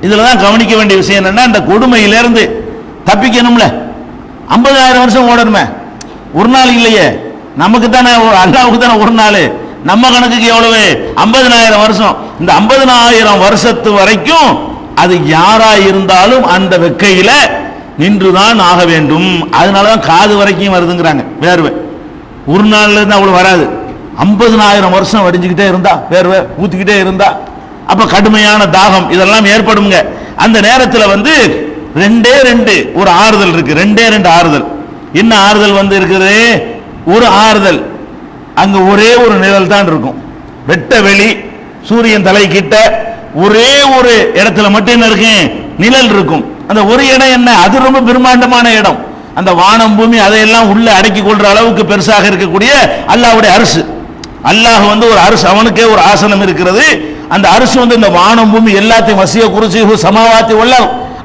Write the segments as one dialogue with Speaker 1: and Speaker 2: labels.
Speaker 1: இதில் தான் கவனிக்க வேண்டிய விஷயம் என்னென்னா இந்த கொடுமையிலேருந்து தப்பிக்கணும்ல. ஐம்பதாயிரம் வருஷம் ஓடணுமே. ஒரு நாள் இல்லையே. நமக்கு தானே அல்லாவுக்கு தானே ஒரு நாள். நம்ம கணக்குக்கு எவ்வளவு? ஐம்பதனாயிரம் வருஷம். இந்த ஐம்பதனாயிரம் வருஷத்து வரைக்கும் அது யாரா இருந்தாலும் அந்த வெக்கையில நின்றுதான் ஆக வேண்டும். அதனாலதான் காது வரைக்கும் வருதுங்கிறாங்க வேர்வை. ஒரு நாள்ல இருந்து அவ்வளவு வராது. ஐம்பதனாயிரம் வருஷம் வடிஞ்சுக்கிட்டே இருந்தா வேர்வை ஊத்திக்கிட்டே இருந்தா அப்ப கடுமையான தாகம் இதெல்லாம் ஏற்படுங்க அந்த நேரத்தில் வந்து ரெண்டே ரெண்டு ஒரு ஆறுதல் இருக்கு. ரெண்டே ரெண்டு ஆறுதல். என்ன ஆறுதல் வந்து இருக்குது? ஒரு ஆறுதல். அங்க ஒரே ஒரு நிழல் தான் இருக்கும். வெட்ட வெளி சூரியன் தலை கிட்ட ஒரே ஒரு இடத்துல மட்டும் என்ன இருக்கு? நிழல் இருக்கும். அந்த ஒரு இடம் என்ன? அது ரொம்ப பிரம்மாண்டமான இடம். அந்த வானம் பூமி அதையெல்லாம் உள்ள அடக்கி கொள்ற அளவுக்கு பெருசாக இருக்கக்கூடிய அல்லாஹ்வுடைய அரசு. அல்லாஹ் வந்து ஒரு அரசு அவனுக்கே ஒரு ஆசனம் இருக்கிறது. அந்த அரிசி வந்து இந்த வானம் பூமி எல்லாத்தையும் வசிய குறிச்சி சமாவாத்தி உள்ள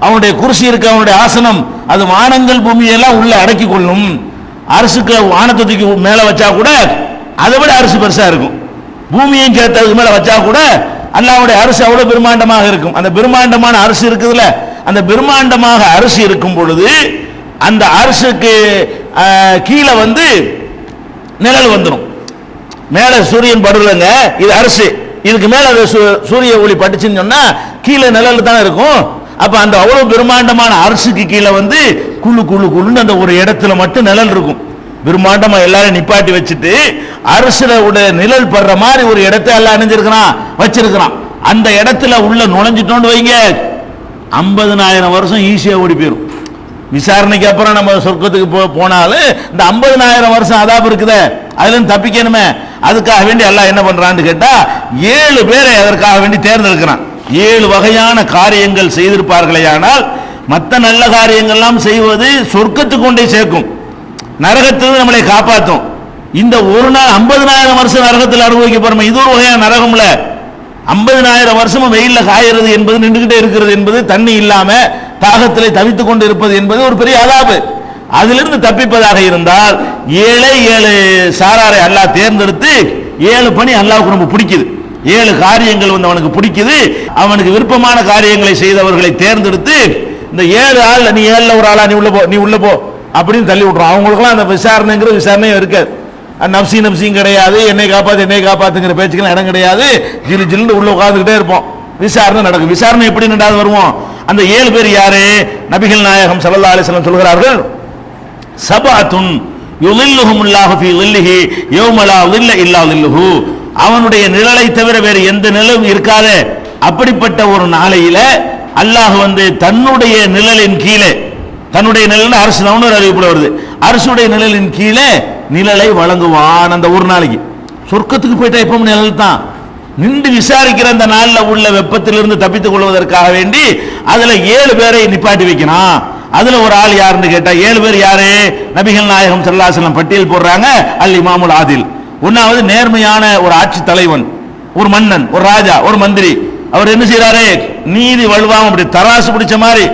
Speaker 1: அவனுடைய குறிச்சி இருக்க அவனுடைய ஆசனம் அது வானங்கள் பூமியெல்லாம் உள்ள அடக்கி கொள்ளும். அரசுக்கு வானத்தை தூக்கி மேல வச்சா கூட அதை விட அரசு பெருசா இருக்கும். பூமியையும் சேர்த்து அதுக்கு மேல வச்சா கூட அல்லாவுடைய அரசு அவ்வளவு பிரம்மாண்டமாக இருக்கும். அந்த பிரம்மாண்டமான அரசு இருக்குதுல்ல அந்த பிரம்மாண்டமாக அரசு இருக்கும் பொழுது அந்த அரசுக்கு கீழே வந்து நிழல் வந்துடும். மேல சூரியன் படுறதுங்க இது அரசு. இதுக்கு மேல அது சூ- சூரிய ஒளி பட்டுச்சுன்னு சொன்னா கீழே நிழல் தானே இருக்கும். அப்ப அந்த அவ்வளவு பிரம்மாண்டமான அரசுக்கு கீழே வந்து குழு குழு குழுன்னு அந்த ஒரு இடத்துல மட்டும் நிழல் இருக்கும். பிரம்மாண்டமா எல்லாரும் நிப்பாட்டி வச்சுட்டு அரசுல உடைய நிழல் படுற மாதிரி ஒரு இடத்த எல்லாம் அணிஞ்சிருக்கிறான் வச்சிருக்கிறான். அந்த இடத்துல உள்ள நுழைஞ்சிட்டோன்னு வைங்க ஐம்பதனாயிரம் வருஷம் ஈஸியா ஓடி போயிடும் விசாரணைக்கு அப்புறம் நம்ம சொர்க்கத்துக்கு போ போனாலும் இந்த ஐம்பதனாயிரம் வருஷம் அதாபு இருக்குதே அதுலேருந்து தப்பிக்கணுமே. அதுக்காக வேண்டி எல்லாம் என்ன பண்றான்னு கேட்டா ஏழு பேரை அதற்காக வேண்டி தேர்ந்தெடுக்கிறான். ஏழு வகையான காரியங்கள் செய்திருப்பார்களேயானால் மற்ற நல்ல காரியங்கள்லாம் செய்வது சொர்க்கத்துக்கு கொண்டே சேர்க்கும். நரகத்திலிருந்து நம்மளை காப்பாற்றும். இந்த ஒரு நாள் ஐம்பதனாயிரம் வருஷம் நரகத்தில் அனுபவிக்க போறோம் இது ஒரு வகையான நரகம்ல. ஐம்பதனாயிரம் வருஷமும் வெயிலில் காயறது என்பது நின்றுகிட்டே இருக்கிறது என்பது தண்ணி இல்லாம தாகத்திலே தவித்துக் கொண்டு இருப்பது என்பது ஒரு பெரிய அதாபு அதிலிருந்து தப்பிப்பதாக இருந்தால் ஏழை ஏழு சாராரை அல்லாஹ் தேர்ந்தெடுத்து ஏழு பணி அல்லாவுக்கு ரொம்ப பிடிக்குது. ஏழு காரியங்கள் வந்து அவனுக்கு பிடிக்குது. அவனுக்கு விருப்பமான காரியங்களை செய்தவர்களை தேர்ந்தெடுத்து இந்த ஏழு ஆள் நீ ஏழுல ஒரு ஆளா நீ உள்ள போ நீ உள்ள போ அப்படின்னு தள்ளி விட்றோம் அவங்களுக்குலாம் அந்த விசாரணைங்கிற விசாரணையும் இருக்காது. நப்சி நப்சியும் கிடையாது. என்னை காப்பாத்து என்னை காப்பாத்துங்கிற பேச்சுக்கெல்லாம் இடம் கிடையாது. ஜில்லு ஜில்லுன்னு உள்ள உட்காந்துக்கிட்டே இருப்போம். விசாரணை நடக்கும். விசாரணை எப்படி நின்றாது வருவோம்? அந்த ஏழு பேர் யாரு? நபிகள் நாயகம் சல்லா அலிஸ்லாம் சொல்கிறார்கள் சபாத்துன் யுலில்லுஹும் அல்லாஹு ஃபீ லில்லிஹி யௌமலா லில்ல இல்லா லில்லுஹு அவனுடைய நிழலை தவிர வேறு எந்த நிழலும் இருக்காது. அப்படிப்பட்ட ஒரு நாளையில அல்லாஹ் வந்து தன்னுடைய நிழலின் கீழே தன்னுடைய நிழல் அரசு தான் ஒரு அறிவிப்புல வருது. அரசுடைய நிழலின் கீழே நிழலை வழங்குவான் அந்த ஒரு நாளைக்கு. சொர்க்கத்துக்கு போயிட்டா எப்பவும் நிழல் தான். நின்று விசாரிக்கிற அந்த நாளில் உள்ள வெப்பத்திலிருந்து தப்பித்துக் கொள்வதற்காக வேண்டி அதுல ஏழு பேரை நிப்பாட்டி வைக்கிறான் அதுல ஒரு ஆள் யாருன்னு கேட்டா ஏழு பேர் யாரு? நபிகள் நாயகம் ஸல்லல்லாஹு பட்டியல் போடுறாங்க அல் இமாமுல் ஆதில். ஒன்னாவது நேர்மையான ஒரு ஆட்சி தலைவன் ஒரு மன்னன் ஒரு ராஜா ஒரு மந்திரி. அவர் என்ன செய்யறாரு நீதி வலுவாம அப்படி தராசு பிடிச்ச மாதிரி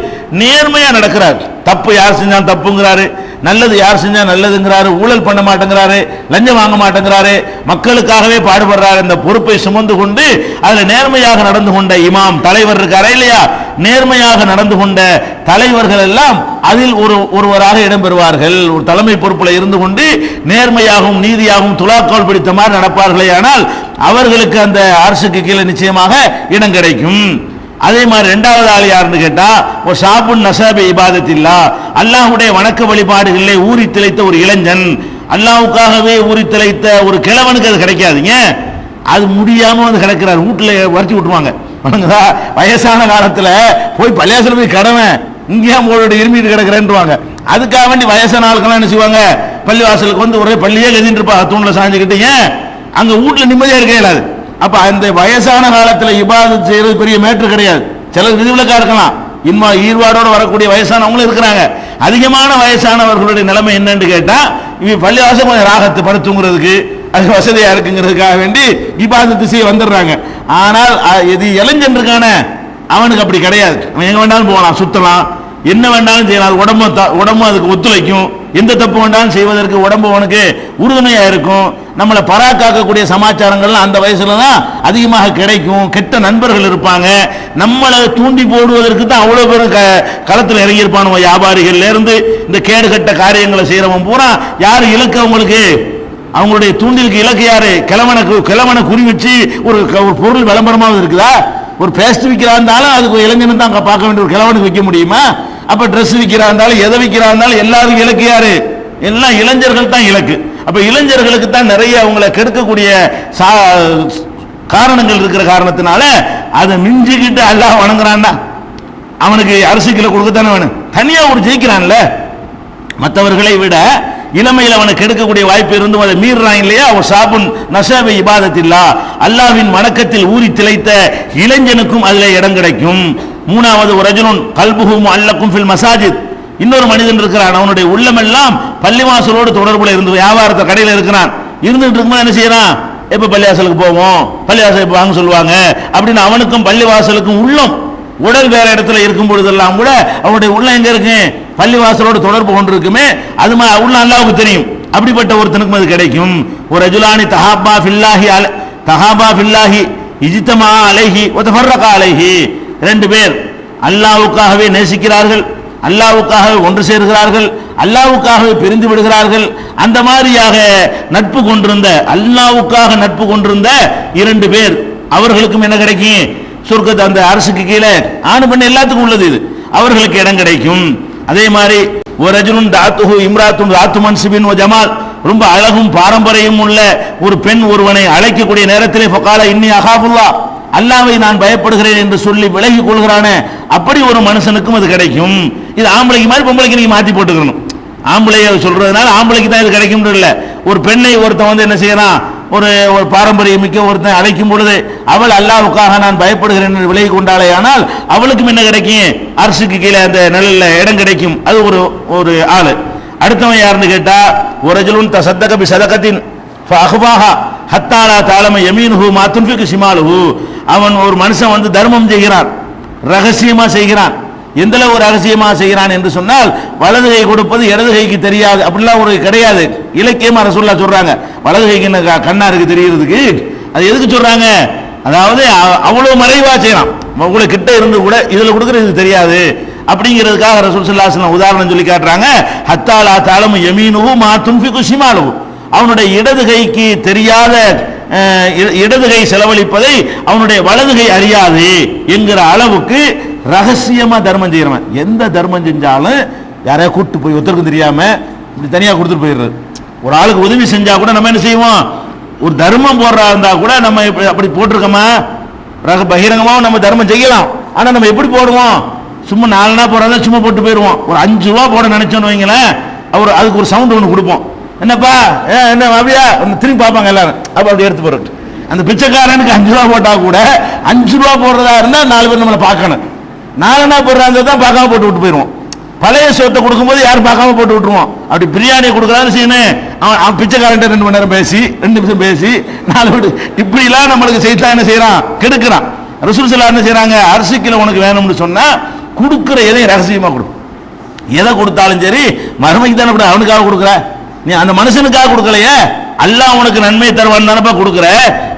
Speaker 1: நேர்மையா நடக்கிறார். தப்பு யார் செஞ்சா தப்புங்கிறாரு. நல்லது யார் செஞ்சா நல்லதுங்கிறாரு ஊழல் பண்ண மாட்டேங்கிறாரு லஞ்சம் வாங்க மாட்டேங்கிறாரு மக்களுக்காகவே பாடுபடுறாரு. இந்த பொறுப்பை சுமந்து கொண்டு அதுல நேர்மையாக நடந்து கொண்ட இமாம் தலைவர் இருக்காரா இல்லையா? நேர்மையாக நடந்து கொண்ட தலைவர்கள் எல்லாம் அதில் ஒரு ஒருவராக இடம்பெறுவார்கள் ஒரு தலைமை பொறுப்பில் இருந்து கொண்டு நேர்மையாகவும் நீதியாகவும் துலாக்கோல் பிடித்த மாதிரி நடப்பார்களே ஆனால் அவர்களுக்கு அந்த அரசுக்கு கீழே நிச்சயமாக இடம் கிடைக்கும். அதே மாதிரி ரெண்டாவது ஆள் யாருன்னு கேட்டா ஒரு ஷாபுன் நசாபி இபாதத்தில்லா. அல்லாஹுடைய வணக்க வழிபாடுகளிலே ஊறி திளைத்த ஒரு இளைஞன். அல்லாவுக்காகவே ஊறி திளைத்த ஒரு கிழவனுக்கு அது கிடைக்காதுங்க அது முடியாம வந்து கிடக்கிறார். வீட்டுல வரைச்சி விட்டுருவாங்க. வணங்குதா வயசான காலத்துல போய் பள்ளியாசல போய் கடவன் இங்கேயா உங்களோட இருமிட்டு கிடக்குறேன்றுவாங்க அதுக்காக வேண்டி வயசான ஆளுக்கெல்லாம் என்ன செய்வாங்க? பள்ளிவாசலுக்கு வந்து ஒரே பள்ளியே எழுதிட்டு இருப்பாங்க தூண்ல ஏன்? அங்க வீட்டுல நிம்மதியா இருக்க இயலாது அப்ப அந்த வயசான காலத்துல இபாதத் செய்யறது பெரிய மேட்ரு கிடையாது. சிலர் விதிவிலக்கா இருக்கலாம். இன்மா ஈர்வாடோடு வரக்கூடிய வயசானவங்களும் இருக்கிறாங்க. அதிகமான வயசானவர்களுடைய நிலைமை என்னன்னு கேட்டா இவ பள்ளிவாசம் கொஞ்சம் ராகத்து படுத்துங்கிறதுக்கு அது வசதியா இருக்குங்கிறதுக்காக வேண்டி இபாதத்து செய்ய வந்துடுறாங்க. ஆனால் இது இளைஞன் இருக்கானே அவனுக்கு அப்படி கிடையாது. அவன் எங்க வேண்டாலும் போகலாம் சுத்தலாம். என்ன வேண்டாலும் செய்யலாம். உடம்பு த- உடம்பு அதுக்கு ஒத்துழைக்கும். எந்த தப்பு வேண்டாலும் செய்வதற்கு உடம்பு உனக்கு உறுதுணையாக இருக்கும். நம்மளை பராக்காக்கக்கூடிய சமாச்சாரங்கள்லாம் அந்த வயசுல தான் அதிகமாக கிடைக்கும். கெட்ட நண்பர்கள் இருப்பாங்க. நம்மளை தூண்டி போடுவதற்கு தான் அவ்வளோ பேரும் க- களத்தில் இறங்கியிருப்பானுவ வியாபாரிகள்லேருந்து இந்த கேடு கட்ட காரியங்களை செய்கிறவன் பூரா யார் இலக்கு அவங்களுக்கு? அவங்களுடைய தூண்டிலுக்கு இலக்கு யாரு? கிழவனை கிழவனை குறி வச்சு ஒரு ஒரு பொருள் விளம்பரமாக இருக்குதா? ஒரு பேஸ்ட் விற்கிறா இருந்தாலும் அதுக்கு ஒரு இளைஞன் தான் பார்க்க வேண்டிய ஒரு கிழவனுக்கு விற்க முடியுமா? அப்ப ட்ரெஸ் விற்கிறா இருந்தாலும் எதை விற்கிறா இருந்தாலும் எல்லாரும் இலக்கு யாரு? எல்லாம் இளைஞர்கள் தான் இலக்கு. அப்ப இளைஞர்களுக்கு தான் நிறைய அவங்களை கெடுக்கக்கூடிய சா- காரணங்கள் இருக்கிற காரணத்தினால அதை மிஞ்சிக்கிட்டு அல்லாஹ் வணங்குறான்டா அவனுக்கு அரிசி கிலோ கொடுக்கத்தானே வேணும். தனியா ஒரு ஜெயிக்கிறான்ல. மற்றவர்களை விட இளமையில் அவனுக்கு எடுக்கக்கூடிய வாய்ப்பு இருந்தும் அதை மீறுறான் இல்லையா? அவன் சாபுன் நசாவை இபாதத்தில்லா அல்லாவின் வணக்கத்தில் ஊறி திளைத்த இளைஞனுக்கும் அதில் இடம் கிடைக்கும். மூணாவது ஒரு ரஜுனுன் கல்புகும் அல்லக்கும் ஃபில் மசாஜித். இன்னொரு மனிதன் இருக்கிறான். அவனுடைய உள்ளமெல்லாம் பள்ளிவாசலோடு தொடர்புல இருந்து வியாபாரத்தை கடையில் இருக்கிறான். இருந்துட்டு இருக்கும்போது என்ன செய்யறான்? எப்ப பள்ளிவாசலுக்கு போவோம்? பள்ளிவாசல் எப்ப வாங்க சொல்லுவாங்க? அப்படின்னு அவனுக்கும் பள்ளிவாசலுக்கும் உள்ளம் உடல் வேற இடத்துல இருக்கும் பொழுதெல்லாம் கூட அவனுடைய உள்ள எங்க இருக்கு? பள்ளிவாசலோடு தொடர்பு கொண்டு இருக்குமே அது மா- உள்ள அல்லாவுக்கு தெரியும். அப்படிப்பட்ட ஒருத்தனுக்கும் அது கிடைக்கும். ஒரு அஜுலானி தஹாபா ஃபில்லாஹி அல- தஹாபா ஃபில்லாஹி இஜித்தமா அலைஹி ஒத்தஃபர்ரகா அலைஹி. ரெண்டு பேர். அல்லாவுக்காகவே நேசிக்கிறார்கள் அல்லாவுக்காகவே ஒன்று சேர்கிறார்கள் அல்லாவுக்காகவே பிரிந்து விடுகிறார்கள். அந்த மாதிரியாக நட்பு கொண்டிருந்த அல்லாவுக்காக நட்பு கொண்டிருந்த இரண்டு பேர். அவர்களுக்கும் என்ன கிடைக்கும்? சொர்க்கத்தை அந்த அரசுக்கு கீழே ஆணு பெண் எல்லாத்துக்கும் உள்ளது இது. அவர்களுக்கு இடம் கிடைக்கும். அதே மாதிரி ஒரு ரஜுனும் தாத்துஹு இம்ராத்தும் தாத்து மன்சிபின் ஓ ஜமால். ரொம்ப அழகும் பாரம்பரியம் உள்ள ஒரு பெண் ஒருவனை அழைக்கக்கூடிய நேரத்திலே ஃபகால இன்னி அகாபுல்லா. அல்லாவை நான் பயப்படுகிறேன் என்று சொல்லி விலகி கொள்கிறானே அப்படி ஒரு மனுஷனுக்கும் அது கிடைக்கும். இது ஆம்பளைக்கு மாதிரி பொம்பளைக்கு நீங்க மாத்தி போட்டுக்கணும். ஆம்பளைய சொல்றதுனால ஆம்பளைக்கு தான் இது கிடைக்கும் இல்ல. ஒரு பெண்ணை ஒருத்தன் வந்து என்ன செய்யறான்? ஒரு ஒரு பாரம்பரியம் மிக்க ஒருத்தன் அழைக்கும் பொழுது அவள் அல்லாவுக்காக நான் பயப்படுகிறேன் என்று விலகி கொண்டாலே ஆனால் அவளுக்கும் என்ன கிடைக்கும்? அரசுக்கு கீழே அந்த நிழல்ல இடம் கிடைக்கும். அது ஒரு ஒரு ஆள். அடுத்தவன் யாருன்னு கேட்டா ஒரு ரஜுலுன் தசத்தக சதகத்தின் ஃபஅஹ்பாஹா ஹத்தாலா தாலம யமீனுஹு மா துன்ஃபிகு ஷிமாலுஹு. அவன் ஒரு மனுஷன் வந்து தர்மம் செய்கிறான் ரகசியமா செய்கிறான். எந்த அளவு ரகசியமா செய்கிறான் என்று சொன்னால் வலது கை கொடுப்பது இடது கைக்கு தெரியாது அப்படிலாம் ஒரு கிடையாது. இலக்கியமா ரசூல்லா சொல்றாங்க. வலது கைக்கு என்ன கண்ணா இருக்கு தெரியறதுக்கு? அது எதுக்கு சொல்றாங்க? அதாவது அவ்வளவு மறைவா செய்யலாம் உங்களை கிட்ட இருந்து கூட இதுல கொடுக்கறது தெரியாது. அப்படிங்கிறதுக்காக ரசூல் ஸல்லல்லாஹு உதாரணம் சொல்லி காட்டுறாங்க. ஹத்தாலா தாளம் எமீனுவும் மாத்தும் துன்ஃபிகு அவனுடைய இடது கைக்கு தெரியாத இடதுகை செலவழிப்பதை அவனுடைய வலதுகை அறியாது என்கிற அளவுக்கு ரகசியமா தர்மம் செய்யறவன். எந்த தர்மம் செஞ்சாலும் யாரையா கூட்டு போய் ஒருத்தருக்கும் தெரியாம இப்படி தனியா கொடுத்துட்டு போயிடுறது. ஒரு ஆளுக்கு உதவி செஞ்சா கூட நம்ம என்ன செய்வோம்? ஒரு தர்மம் போடுறா இருந்தா கூட நம்ம இப்படி அப்படி போட்டிருக்கோமா? ரக பகிரங்கமாவும் நம்ம தர்மம் செய்யலாம். ஆனா நம்ம எப்படி போடுவோம்? சும்மா நாலுனா போறதா சும்மா போட்டு போயிடுவோம். ஒரு அஞ்சு ரூபா போட நினைச்சோன்னு வைங்களேன் அவர் அதுக்கு ஒரு சவுண்ட் ஒன்று கொடுப்போம். என்னப்பா? ஏ என்ன அப்படியா? திரும்பி பார்ப்பாங்க எல்லாரும். அப்ப அப்படி எடுத்து போறது அந்த பிச்சைக்காரனுக்கு அஞ்சு ரூபா போட்டா கூட அஞ்சு ரூபா போடுறதா இருந்தா நாலு பேர் நம்மளை பார்க்கணும். நாலனா போடுறாங்க தான் பார்க்காம போட்டு விட்டு போயிடுவோம். பழைய சோத்தை கொடுக்கும்போது யாரும் பார்க்காம போட்டு விட்டுருவோம். அப்படி பிரியாணி கொடுக்குறாரு செய்யணும் அவன் அவன் பிச்சைக்காரன்ட்ட ரெண்டு மணி நேரம் பேசி ரெண்டு நிமிஷம் பேசி நாலு பேர் இப்படிலாம் நம்மளுக்கு செய்தா என்ன செய்யறான்? கெடுக்கிறான். ரசூல் ஸல்லல்லாஹு என்ன செய்கிறாங்க அரிசி கிலோ உனக்கு வேணும்னு சொன்னா கொடுக்குற எதையும் ரகசியமா கொடுக்கும் எதை கொடுத்தாலும் சரி மருமைக்கு தானே அவனுக்காக கொடுக்குற? நீ அந்த மனுஷனுக்காக கொடுக்கலையே? அல்லாஹ் உனக்கு நன்மை தருவான் தானப்பா கொடுக்குற?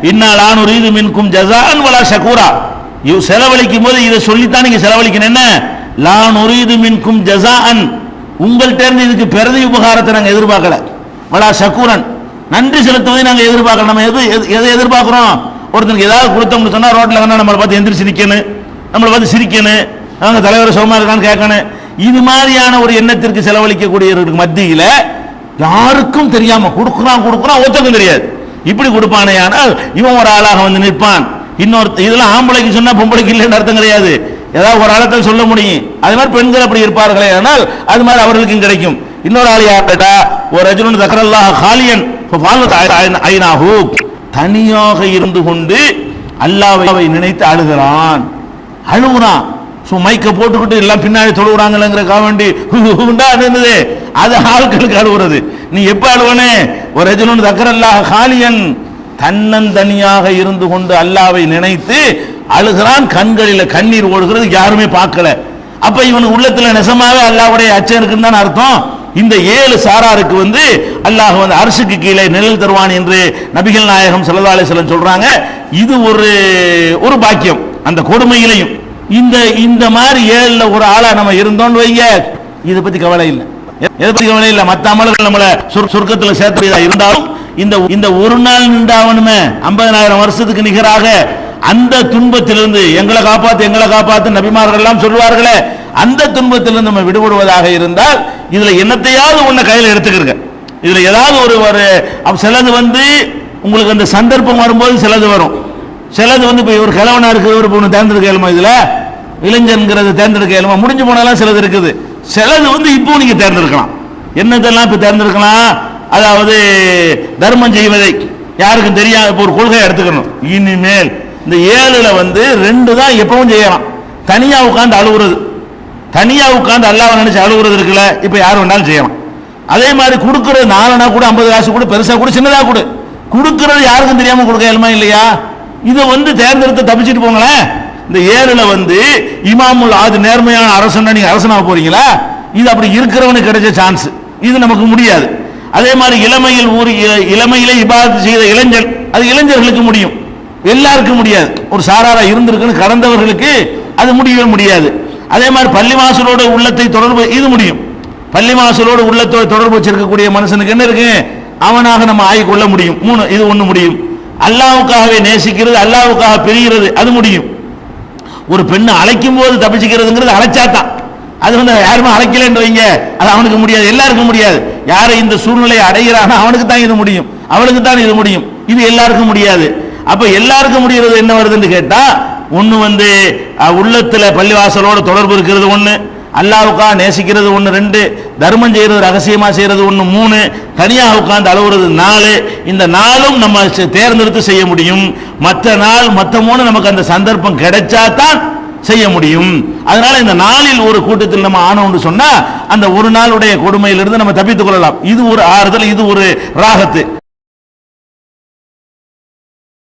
Speaker 1: இன்னாலானு ரீது மின்கும் ஜசான் வலா ஷகூரா. இவ் செலவழிக்கும் போது இதை சொல்லித்தான் நீங்க செலவழிக்கணும். என்ன? லான் உரீது மின்கும் ஜசான் உங்கள்கிட்ட இருந்து இதுக்கு பிரதி உபகாரத்தை நாங்கள் எதிர்பார்க்கல. வலா ஷக்கூரன் நன்றி செலுத்துவதை நாங்கள் எதிர்பார்க்கல. நம்ம எது எது- எதை எதிர்பார்க்குறோம்? ஒருத்தனுக்கு ஏதாவது கொடுத்தோம்னு சொன்னால் ரோட்டில் வேணா நம்மளை பார்த்து எந்திரிச்சு நிற்கணும் நம்மளை பார்த்து சிரிக்கணும். அவங்க தலைவர் சுகமாக இருக்கான்னு கேட்கணும். இது மாதிரியான ஒரு எண்ணத்திற்கு செலவழிக்கக்கூடியவர்களுக்கு மத்தியில் யாருக்கும் தெரியாம கொடுக்குறான் கொடுக்குறான் ஒருத்தருக்கும் தெரியாது. இப்படி கொடுப்பானே ஆனால் இவன் ஒரு ஆளாக வந்து நிற்பான். இன்னொரு இதெல்லாம் ஆம்பளைக்கு சொன்னா பொம்பளைக்கு இல்லைன்னு அர்த்தம் கிடையாது. ஏதாவது ஒரு ஆழத்தில் சொல்ல முடியும். அது மாதிரி பெண்கள் அப்படி இருப்பார்களே ஆனால் அது மாதிரி அவர்களுக்கும் கிடைக்கும். இன்னொரு ஆள் யார் கேட்டா ஒரு அஜுனன் தக்கரல்லாக காலியன் ஐநாஹூ தனியாக இருந்து கொண்டு அல்லாவை நினைத்து அழுகிறான். அழுகுறான். ஸோ மைக்கை போட்டுக்கிட்டு எல்லாம் பின்னாடி தொழுகிறாங்களேங்கிறக்காக வேண்டி ஹுண்டா இருந்தது அது ஆட்களுக்கு அழுகுறது நீ எப்ப அழுவனே? ஒரு ரஜினு தக்கரல்லாஹ் காலியன் தன்னந்தனியாக இருந்து கொண்டு அல்லாவை நினைத்து அழுகிறான். கண்களில் கண்ணீர் ஓடுகிறது. யாருமே பார்க்கல. அப்ப இவன் உள்ளத்துல நெசமாவே அல்லாவுடைய அச்சம் இருக்குன்னு தானே அர்த்தம்? இந்த ஏழு சாராருக்கு வந்து அல்லாஹ் வந்து அரசுக்கு கீழே நிழல் தருவான் என்று நபிகள் நாயகம் ஸல்லல்லாஹு அலைஹி சொல்றாங்க. இது ஒரு ஒரு பாக்கியம். அந்த கொடுமையிலையும். இந்த இந்த மாதிரி ஏழுல ஒரு ஆளா நம்ம இருந்தோம்னு வைங்க. இதை பத்தி கவலை இல்லை. எதை பத்தி கவலை இல்லை? மத்த அமல்கள் நம்மள சொர்- சொர்க்கத்துல இருந்தாலும் இந்த இந்த ஒரு நாள் நின்றாவணுமே ஐம்பதனாயிரம் வருஷத்துக்கு நிகராக அந்த துன்பத்திலிருந்து எங்களை காப்பாத்து எங்களை காப்பாத்து நபிமார்கள் எல்லாம் சொல்வார்களே அந்த துன்பத்திலிருந்து நம்ம விடுபடுவதாக இருந்தால் இதுல என்னத்தையாவது ஒன்ன கையில எடுத்துக்கிறங்க இதுல ஏதாவது ஒரு ஒரு சிலது வந்து உங்களுக்கு அந்த சந்தர்ப்பம் வரும்போது சிலது வரும். சிலது வந்து இப்போ இவர் கிழவனா இருக்குது ஒரு பொண்ணு தேர்ந்தெடுக்க இயலுமா இதுல? இளைஞன்கிறது தேர்ந்தெடுக்க இயலுமா? முடிஞ்சு போனாலும் சிலது இருக்குது. சிலது வந்து இப்போ நீங்க தேர்ந்தெடுக்கலாம். என்னதெல்லாம் இப்போ தேர்ந்தெடுக்கலாம்? அதாவது தர்மம் செய்வதை. யாருக்கும் தெரியாது இப்போ ஒரு கொள்கையை எடுத்துக்கணும். இனிமேல் இந்த ஏழுல வந்து ரெண்டு தான் எப்பவும் செய்யலாம். தனியா உட்காந்து அழுகுறது தனியா உட்காந்து அல்லாவை நினைச்சு அழுகுறது இருக்குல்ல? இப்போ யார் வேணாலும் செய்யலாம். அதே மாதிரி கொடுக்கறது நாலனா கூட ஐம்பது காசு கூட பெருசா கூட சின்னதா கூட. கொடுக்கறது யாருக்கும் தெரியாம கொடுக்க இயலுமா இல்லையா? இதை வந்து தேர்ந்தெடுத்து தப்பிச்சிட்டு போங்களேன். இந்த ஏழுல வந்து இமாமுல் ஆது நேர்மையான அரசன் நீங்க அரசனாக போறீங்களா? இது அப்படி இருக்கிறவனுக்கு கிடைச்ச சான்ஸ் இது நமக்கு முடியாது. அதே மாதிரி இளமையில் ஊர் இ- இளமையிலே இபாதத்து செய்த இளைஞர் அது இளைஞர்களுக்கு முடியும். எல்லாருக்கும் முடியாது. ஒரு சாராரா இருந்திருக்குன்னு கடந்தவர்களுக்கு அது முடியவே முடியாது. அதே மாதிரி பள்ளிவாசலோட உள்ளத்தை தொடர்பு இது முடியும். பள்ளிவாசலோட உள்ளத்தோட தொடர்பு வச்சிருக்கக்கூடிய மனுஷனுக்கு என்ன இருக்கு? அவனாக நம்ம ஆய்வு கொள்ள முடியும். மூணு இது ஒன்று முடியும். அல்லாவுக்காகவே நேசிக்கிறது அல்லாவுக்காக பிரிகிறது அது முடியும். ஒரு பெண்ணை அழைக்கும் போது தப்பிச்சுக்கிறதுங்கிறது அழைச்சாதான் அது வந்து யாருமே அழைக்கலன்னு வைங்க அது அவனுக்கு முடியாது எல்லாருக்கும் முடியாது. யாரை இந்த சூழ்நிலையை அடைகிறானோ அவனுக்கு தான் இது முடியும். அவளுக்கு தான் இது முடியும். இது எல்லாருக்கும் முடியாது. அப்ப எல்லாருக்கும் முடிகிறது என்ன வருதுன்னு கேட்டா ஒன்று வந்து உள்ளத்தில் உள்ளத்துல பள்ளிவாசலோட தொடர்பு இருக்கிறது ஒன்று அல்லாவுக்கா நேசிக்கிறது ஒன்று ரெண்டு தர்மம் செய்கிறது ரகசியமாக செய்கிறது ஒன்று மூணு தனியாக உட்காந்து அழுவுறது நாலு. இந்த நாளும் நம்ம தேர்ந்தெடுத்து செய்ய முடியும். மற்ற நாள் மற்ற மூணு நமக்கு அந்த சந்தர்ப்பம் கிடைச்சா தான் செய்ய முடியும். அதனால இந்த நாளில் ஒரு கூட்டத்தில் நம்ம ஆனோம்னு சொன்னா அந்த ஒரு நாளுடைய கொடுமையிலிருந்து நம்ம தப்பித்துக் கொள்ளலாம். இது ஒரு ஆறுதல் இது ஒரு ராகத்து.